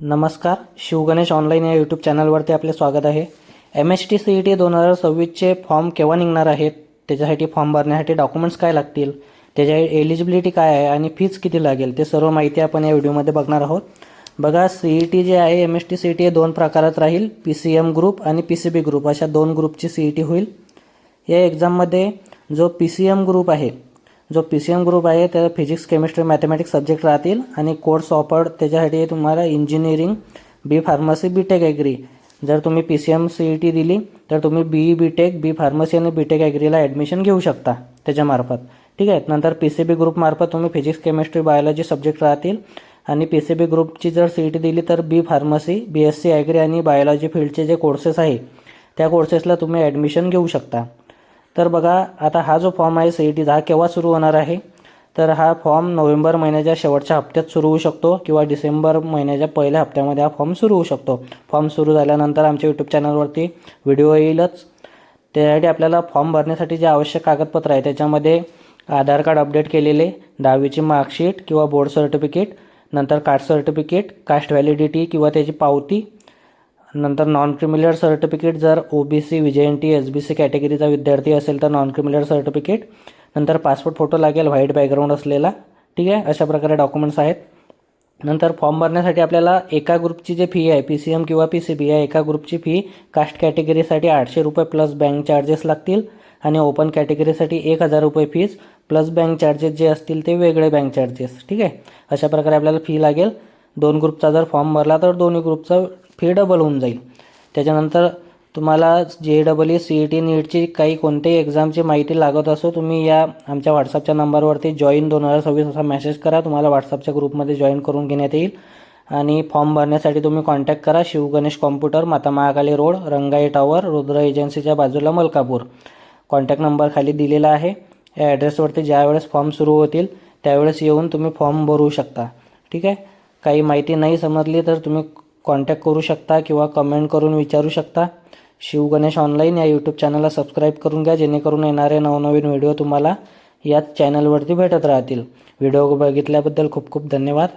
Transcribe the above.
नमस्कार शिवगणेश ऑनलाईन या यूट्यूब चॅनलवरती आपले स्वागत आहे. M S T C E T दोन हजार सव्वीसचे फॉर्म केव्हा निघणार आहेत? त्याच्यासाठी फॉर्म भरण्यासाठी डॉक्युमेंट्स काय लागतील? त्याच्या एलिजिबिलिटी काय आहे आणि फीज किती लागेल? ते सर्व माहिती आपण या व्हिडिओमध्ये बघणार आहोत. बघा सी ई टी जे आहे M S T C E T हे दोन प्रकारात राहील. पी सी एम ग्रुप आणि पी सी बी ग्रुप अशा दोन ग्रुपची सी ई टी होईल. या एक्झाममध्ये जो पी सी एम ग्रुप आहे जो पी सी एम ग्रुप आहे त्याला फिजिक्स केमिस्ट्री मॅथमॅटिक्स सब्जेक्ट राहतील आणि कोर्स ऑफर्ड त्याच्यासाठी तुम्हाला engineering B pharmacy B tech agri जर तुम्ही P C M C E T दिली तर तुम्ही B E B tech B pharmacy आणि बी टेक ॲग्रीला ॲडमिशन घेऊ शकता त्याच्यामार्फत ठीक आहे? नंतर पी सी बी ग्रुपमार्फत तुम्ही फिजिक्स केमिस्ट्री बायोलॉजी सब्जेक्ट राहतील आणि पी सी बी ग्रुपची जर सी ई टी दिली तर B pharmacy B S C agri आणि बायोलॉजी फील्डचे जे कोर्सेस आहे त्या कोर्सेसला तुम्ही ॲडमिशन घेऊ शकता. तर बघा आता हा जो फॉर्म आहे सी ई टीचा हा केव्हा सुरू होणार आहे? तर हा फॉर्म नोव्हेंबर महिन्याच्या शेवटच्या हप्त्यात सुरू होऊ शकतो किंवा डिसेंबर महिन्याच्या पहिल्या हप्त्यामध्ये हा फॉर्म सुरू होऊ शकतो. फॉर्म सुरू झाल्यानंतर आमच्या यूट्यूब चॅनलवरती व्हिडिओ येईलच. त्यासाठी आपल्याला फॉर्म भरण्यासाठी जे आवश्यक कागदपत्र आहे त्याच्यामध्ये आधार कार्ड अपडेट केलेले दहावीची मार्कशीट किंवा बोर्ड सर्टिफिकेट नंतर कास्ट सर्टिफिकेट कास्ट व्हॅलिडिटी किंवा त्याची पावती नंतर नॉन क्रिमिलर सर्टिफिकेट जर O B C V J N T S B C कॅटेगरीचा विद्यार्थी असेल तर नॉन क्रिमिलर सर्टिफिकेट नंतर पासपोर्ट फोटो लागेल व्हाईट बॅकग्राऊंड असलेला. ठीक आहे? अशा प्रकारे डॉक्युमेंट्स आहेत. नंतर फॉर्म भरण्यासाठी आपल्याला एका ग्रुपची जे फी आहे पी सी एम किंवा पी सी बी आहे एका ग्रुपची फी कास्ट कॅटेगरीसाठी आठशे रुपये प्लस बँक चार्जेस लागतील. आणि ओपन कॅटेगरीसाठी एक हजार रुपये फीज प्लस बँक चार्जेस जे असतील ते वेगळे बँक चार्जेस ठीक आहे? अशा प्रकारे आपल्याला फी लागेल. दोन ग्रुपचा जर फॉर्म भरला तर दोन्ही ग्रुपचा फी डबल होऊन जाईल. त्याच्यानंतर तुम्हाला जे double E C E T नीटची काही कोणत्याही एक्झामची माहिती लागत असो तुम्ही या आमच्या व्हॉट्सअपच्या नंबरवरती जॉईन दोन हजार सव्वीस असा मेसेज करा. तुम्हाला व्हॉट्सअपच्या ग्रुपमध्ये जॉईन करून घेण्यात येईल. आणि फॉर्म भरण्यासाठी तुम्ही कॉन्टॅक्ट करा Shivganesh computer Mata Mahakali road Rangai tower Rudra एजन्सीच्या बाजूला मलकापूर. कॉन्टॅक्ट नंबर खाली दिलेला आहे. या ॲड्रेसवरती ज्यावेळेस फॉर्म सुरू होतील त्यावेळेस येऊन तुम्ही फॉर्म भरू शकता. ठीक आहे? काही माहिती नाही समजली तर तुम्ही कॉन्टॅक्ट करू शकता किंवा कमेंट करून विचारू शकता. शिव गणेश ऑनलाईन या यूट्यूब चॅनलला सबस्क्राईब करून घ्या जेणेकरून येणारे नवनवीन व्हिडिओ तुम्हाला याच चॅनलवरती भेटत राहतील. व्हिडिओ बघितल्याबद्दल खूप खूप धन्यवाद.